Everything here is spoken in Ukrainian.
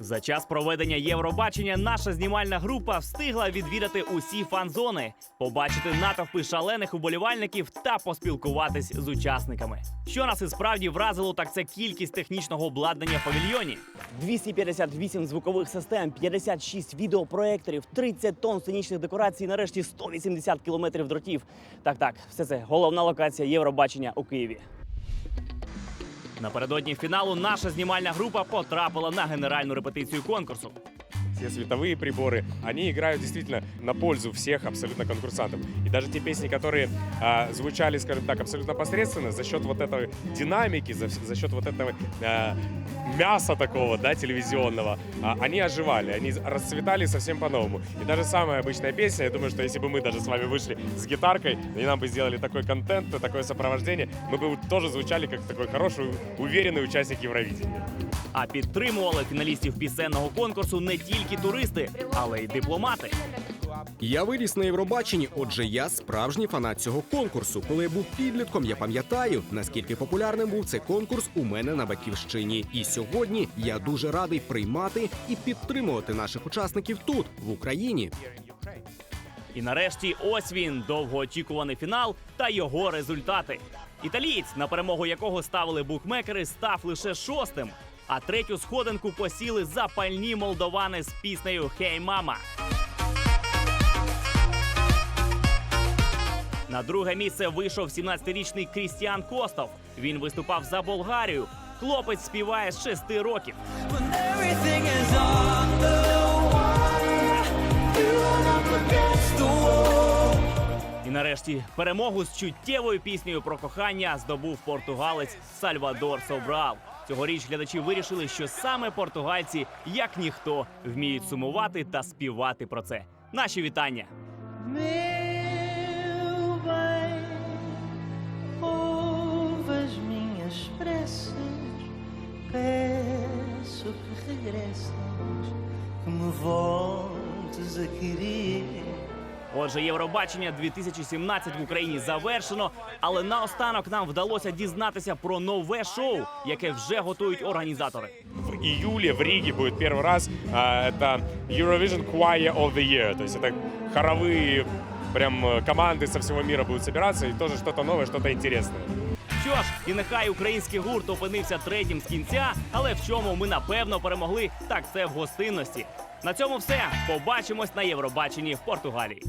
За час проведення Євробачення наша знімальна група встигла відвідати усі фан-зони, побачити натовпи шалених уболівальників та поспілкуватись з учасниками. Що нас і справді вразило, так це кількість технічного обладнання в павільйоні. 258 звукових систем, 56 відеопроекторів, 30 тонн сценічних декорацій, нарешті 180 кілометрів дротів. Так, так, все це головна локація Євробачення у Києві. Напередодні фіналу наша знімальна група потрапила на генеральну репетицію конкурсу. Все световые приборы, они играют действительно на пользу всех абсолютно конкурсантов. И даже те песни, которые а, звучали, скажем так, абсолютно посредственно, за счет вот этой динамики, за, за счет вот этого а, мяса такого, да, телевизионного, а, они оживали, они расцветали совсем по-новому. И даже самая обычная песня, я думаю, что если бы мы даже с вами вышли с гитаркой, и нам бы сделали такой контент, такое сопровождение, мы бы тоже звучали как такой хороший, уверенный участник Евровидения. А підтримували фіналістів пісенного конкурсу не тільки туристи, але й дипломати. Я виріс на Євробаченні, отже, я справжній фанат цього конкурсу. Коли я був підлітком, я пам'ятаю, наскільки популярним був цей конкурс у мене на батьківщині. І сьогодні я дуже радий приймати і підтримувати наших учасників тут, в Україні. І нарешті ось він довгоочікуваний фінал та його результати. Італієць, на перемогу якого ставили букмекери, став лише шостим. А третю сходинку посіли запальні молдовани з піснею Хей мама. На друге місце вийшов 17-річний Крістіан Костов. Він виступав за Болгарію. Хлопець співає з шести років. When нарешті перемогу з чуттєвою піснею про кохання здобув португалець Сальвадор Собрал. Цьогоріч глядачі вирішили, що саме португальці, як ніхто, вміють сумувати та співати про це. Наші вітання! Meu bem, ouve as minhas peço que regresses, que me voltes a querer. Отже, Євробачення 2017 в Україні завершено, але наостанок нам вдалося дізнатися про нове шоу, яке вже готують організатори. В июле в Риге будет первый раз а, это Eurovision Choir of the Year. То есть это хоровые прям э, команды со всего мира будут собираться и тоже что-то новое, что-то интересное. Що ж, і нехай український гурт опинився третім з кінця, але в чому ми напевно перемогли, так це в гостинності. На цьому все. Побачимось на Євробаченні в Португалії.